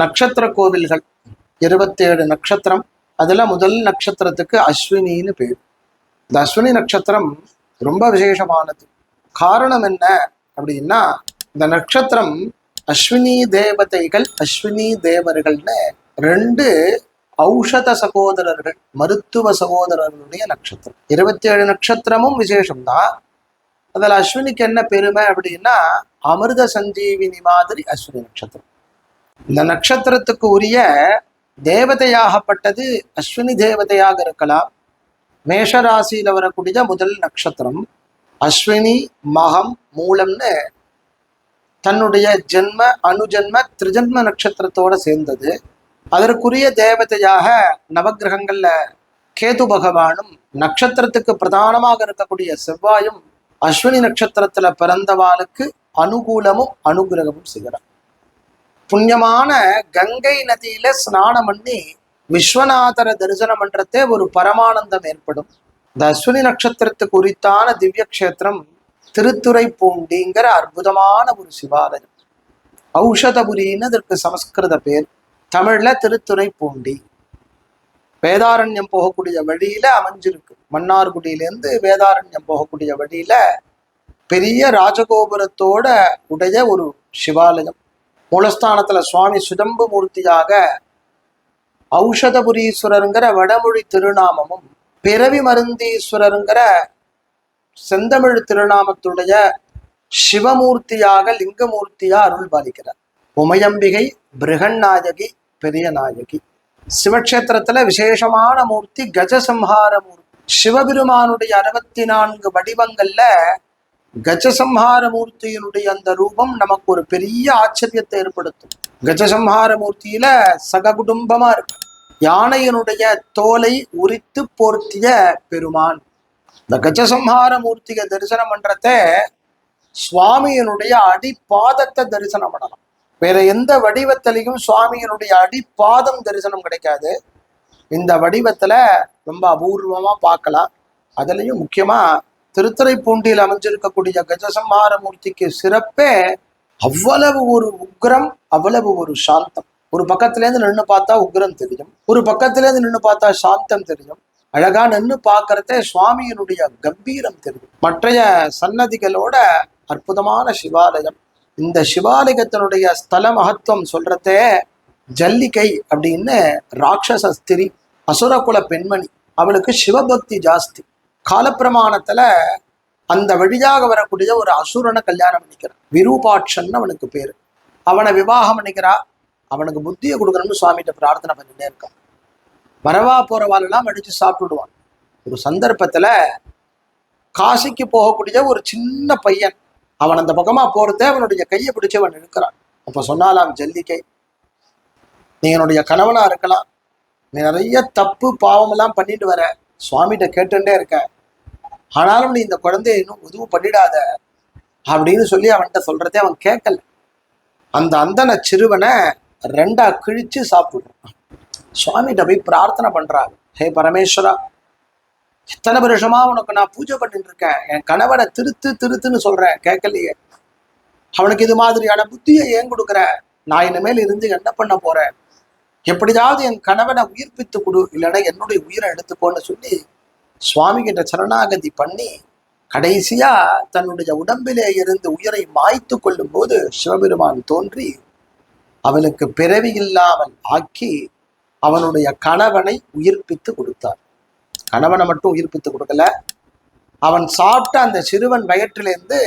நட்சத்திர கோவில்கள் இருபத்தேழு நட்சத்திரம். அதுல முதல் நட்சத்திரத்துக்கு அஸ்வினின்னு பேர். இந்த அஸ்வினி நட்சத்திரம் ரொம்ப விசேஷமானது. காரணம் என்ன அப்படின்னா இந்த நட்சத்திரம் அஸ்வினி தேவதைகள் அஸ்வினி தேவர்கள்னு ரெண்டு ஔஷத சகோதரர்கள் மருத்துவ சகோதரர்களுடைய நட்சத்திரம். இருபத்தி ஏழு நட்சத்திரமும் விசேஷம்தான். அதில் அஸ்வினிக்கு என்ன பெருமை அப்படின்னா அமிர்த சஞ்சீவினி மாதிரி அஸ்வினி நட்சத்திரம். இந்த நட்சத்திரத்துக்கு உரிய தேவதையாகப்பட்டது அஸ்வினி தேவதையாக இருக்கலாம். மேஷராசியில் வரக்கூடிய முதல் நட்சத்திரம் அஸ்வினி மகம் மூலம்னு தன்னுடைய ஜென்ம அணுஜென்ம திரிஜன்ம நட்சத்திரத்தோட சேர்ந்தது. அதற்குரிய தேவதையாக நவக்கிரகங்கள்ல கேது பகவானும் நட்சத்திரத்துக்கு பிரதானமாக இருக்கக்கூடிய செவ்வாயும் அஸ்வினி நட்சத்திரத்துல பிறந்தவாளுக்கு அனுகூலமும் அனுகிரகமும் செய்கிறார். புண்ணியமான கங்கை நதியில ஸ்நானம் பண்ணி விஸ்வநாதர தரிசனம் பண்றதே ஒரு பரமானந்தம் ஏற்படும். இந்த அஸ்வினி நட்சத்திரத்துக்கு உரித்தான திவ்ய கஷேத்திரம் திருத்துறைப்பூண்டிங்கிற அற்புதமான ஒரு சிவாலயம். ஔஷதபுரின்னு அதற்கு சமஸ்கிருத பேர். தமிழ்ல திருத்துறைப்பூண்டி. வேதாரண்யம் போகக்கூடிய வழியில அமைஞ்சிருக்கு. மன்னார்குடியிலேருந்து வேதாரண்யம் போகக்கூடிய வழியில பெரிய ராஜகோபுரத்தோட உடைய ஒரு சிவாலயம். மூலஸ்தானத்துல சுவாமி சுதம்பு மூர்த்தியாக ஔஷதபுரீஸ்வரருங்கிற வடமொழி திருநாமமும் பிறவி மருந்தீஸ்வரருங்கிற செந்தமிழ் திருநாமத்துடைய சிவமூர்த்தியாக லிங்கமூர்த்தியா அருள் பாலிக்கிறார். உமையம்பிகை பிருகநாயகி பெரிய நாயகி சிவக்ஷேத்திரத்துல விசேஷமான மூர்த்தி கஜசம்ஹார மூர்த்தி. சிவபெருமானுடைய அறுபத்தி நான்கு வடிவங்கள்ல கஜசம்ஹாரமூர்த்தியினுடைய அந்த ரூபம் நமக்கு ஒரு பெரிய ஆச்சரியத்தை ஏற்படுத்தும். கஜசம்ஹாரமூர்த்தியில சககுடும்பமா இருக்கு. யானையினுடைய தோலை உரித்து போர்த்திய பெருமான். இந்த கஜசம்ஹாரமூர்த்தியை தரிசனம் பண்றத சுவாமியினுடைய அடிப்பாதத்தை தரிசனம் பண்ணலாம். வேற எந்த வடிவத்திலையும் சுவாமியினுடைய அடிப்பாதம் தரிசனம் கிடைக்காது. இந்த வடிவத்துல ரொம்ப அபூர்வமா பார்க்கலாம். அதுலயும் முக்கியமா திருத்துறைப்பூண்டியில் அமைஞ்சிருக்கக்கூடிய கஜசம்ஹார மூர்த்திக்கு சிறப்பே அவ்வளவு ஒரு உக்ரம் அவ்வளவு ஒரு சாந்தம். ஒரு பக்கத்துல இருந்து நின்று பார்த்தா உக்ரம் தெரியும். ஒரு பக்கத்துல இருந்து நின்று பார்த்தா சாந்தம் தெரியும். அழகா நின்று பார்க்கறதே சுவாமியினுடைய கம்பீரம் தெரியும். மற்றைய சன்னதிகளோட அற்புதமான சிவாலயம். இந்த சிவாலயத்தினுடைய ஸ்தல மகத்துவம் சொல்றதே ஜல்லிக்கை அப்படின்னு ராட்சசஸ்திரி அசுரகுல பெண்மணி. அவளுக்கு சிவபக்தி ஜாஸ்தி. காலப்பிரமாணத்துல அந்த வழியாக வரக்கூடிய ஒரு அசுரனை கல்யாணம் பண்ணிக்கிறான். விரூபாட்சன் அவனுக்கு பேரு. அவனை விவாகம் பண்ணிக்கிறா. அவனுக்கு புத்தியை கொடுக்கணும்னு சுவாமிகிட்ட பிரார்த்தனை பண்ணிட்டே இருக்கான். வரவா போறவாளெல்லாம் அடிச்சு சாப்பிட்டுடுவான். ஒரு சந்தர்ப்பத்துல காசிக்கு போகக்கூடிய ஒரு சின்ன பையன் அவன் அந்த பக்கமா போறதே அவனுடைய கையை பிடிச்சி அவன் இருக்கிறான் அப்ப சொன்னாலாம் ஜல்லிக்கை நீ என்னுடைய கணவனா இருக்கலாம். நீ நிறைய தப்பு பாவம் எல்லாம் பண்ணிட்டு வர. சுவாமிகிட்ட கேட்டுட்டே இருக்கேன் ஆனாலும் நீ இந்த குழந்தைய இன்னும் உதவு பண்ணிடாத அப்படின்னு சொல்லி அவன்கிட்ட சொல்றதே அவன் கேட்கல. அந்த அந்தன சிறுவனை ரெண்டா கிழிச்சு சாப்பிடுறான். சுவாமிகிட்ட போய் பிரார்த்தனை பண்றாங்க ஹே பரமேஸ்வரா எத்தனை வருஷமா உனக்கு நான் பூஜை பண்ணிட்டு இருக்கேன்? என் கணவனை திருத்து திருத்துன்னு சொல்றேன் கேட்கலையே. அவனுக்கு இது மாதிரியான புத்தியை ஏன் கொடுக்குற? நான் இனிமேல் இருந்து என்ன பண்ண போறேன்? எப்படியாவது என் கணவனை உயிர்ப்பித்து கொடு இல்லைன்னா என்னுடைய உயிரை எடுத்துக்கோன்னு சொல்லி சுவாமி கிட்ட சரணாகதி பண்ணி கடைசியா தன்னுடைய உடம்பிலே இருந்து உயிரை மாய்த்து கொள்ளும் போது சிவபெருமான் தோன்றி அவனுக்கு பிறவி இல்லாமல் ஆக்கி அவனுடைய கணவனை உயிர்ப்பித்து கொடுத்தார். கணவனை மட்டும் உயிர்ப்பித்து கொடுக்கல. அவன் சாப்பிட்ட அந்த சிறுவன் வயிற்றிலிருந்து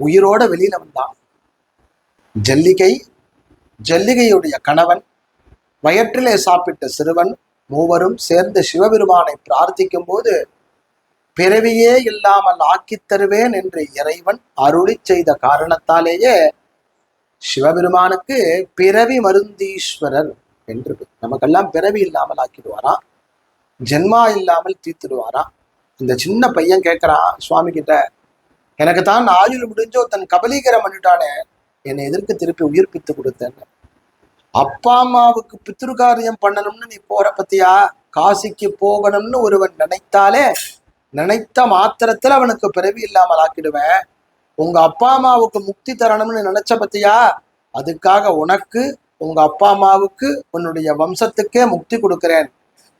உயிரோட வெளியில வந்தான். ஜல்லிகை ஜல்லிகையுடைய கணவன் வயிற்றிலே சாப்பிட்ட சிறுவன் மூவரும் சேர்ந்து சிவபெருமானை பிரார்த்திக்கும் போது பிறவியே இல்லாமல் ஆக்கித் தருவேன் என்று இறைவன் அருளி செய்த காரணத்தாலேயே சிவபெருமானுக்கு பிறவி மருந்தீஸ்வரர் என்று நமக்கெல்லாம் பிறவி இல்லாமல் ஆக்கிடுவாராம் ஜென்மா இல்லாமல் தீர்த்துடுவாராம் இந்த சின்ன பையன் கேட்கறான் சுவாமி கிட்ட எனக்கு தான் ஆயுள் முடிஞ்சோ தன் கபலீகரம் பண்ணிட்டானே என்னை எதிர்க்கு திருப்பி உயிர்ப்பித்து கொடுத்தேன்னு? அப்பா அம்மாவுக்கு பித்ருகாரியம் பண்ணணும்னு நீ போற பத்தியா? காசிக்கு போகணும்னு ஒருவன் நினைத்தாலே நினைத்த மாத்திரத்துல அவனுக்கு பிறவி இல்லாமல் ஆக்கிடுவேன். உங்க அப்பா அம்மாவுக்கு முக்தி தரணும்னு நினைச்ச பத்தியா? அதுக்காக உனக்கு உங்க அப்பா அம்மாவுக்கு உன்னுடைய வம்சத்துக்கே முக்தி கொடுக்கிறேன்.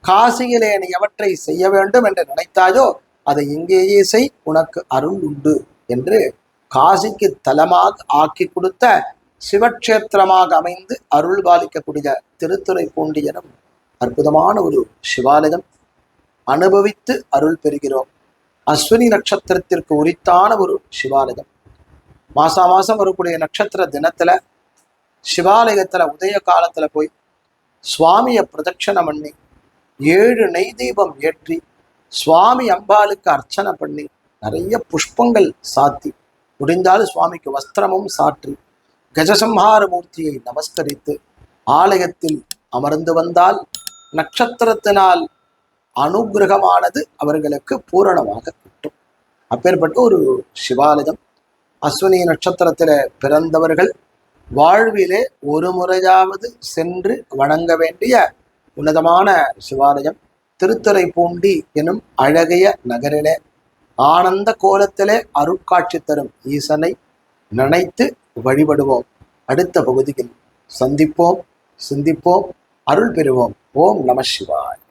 காசியிலே நீ எவற்றை செய்ய வேண்டும் என்று நினைத்தாயோ அதை இங்கேயே செய் உனக்கு அருள் உண்டு என்று காசிக்கு தலமாக ஆக்கி கொடுத்த சிவக்ஷேத்திரமாக அமைந்து அருள் பாலிக்கக்கூடிய திருத்துறை பூண்டியனும் அற்புதமான ஒரு சிவாலயம் அனுபவித்து அருள் பெறுகிறோம். அஸ்வினி நட்சத்திரத்திற்கு உரித்தான ஒரு சிவாலயம். மாசா மாசம் வரக்கூடிய நட்சத்திர தினத்துல சிவாலயத்துல உதய காலத்துல போய் சுவாமியை பிரதட்சணம் பண்ணி ஏழு நெய் தீபம் ஏற்றி சுவாமி அம்பாளுக்கு அர்ச்சனை பண்ணி நிறைய புஷ்பங்கள் சாத்தி முடிந்தால் சுவாமிக்கு வஸ்திரமும் சாற்றி கஜசம்ஹார மூர்த்தியை நமஸ்கரித்து ஆலயத்தில் அமர்ந்து வந்தால் நட்சத்திரத்தினால் அனுகிரகமானது அவர்களுக்கு பூரணமாக கிட்டும். அப்பேற்பட்ட ஒரு சிவாலயம். அஸ்வினி நட்சத்திரத்தில பிறந்தவர்கள் வாழ்விலே ஒரு முறையாவது சென்று வணங்க வேண்டிய உன்னதமான சிவாலயம். திருத்துறைப்பூண்டி எனும் அழகிய நகரிலே ஆனந்த கோலத்திலே அருட்காட்சி தரும் ஈசனை நினைத்து வழிபடுவோம். அடுத்த பகுதியில் சந்திப்போம் சிந்திப்போம் அருள் பெறுவோம். ஓம் நம சிவாய்.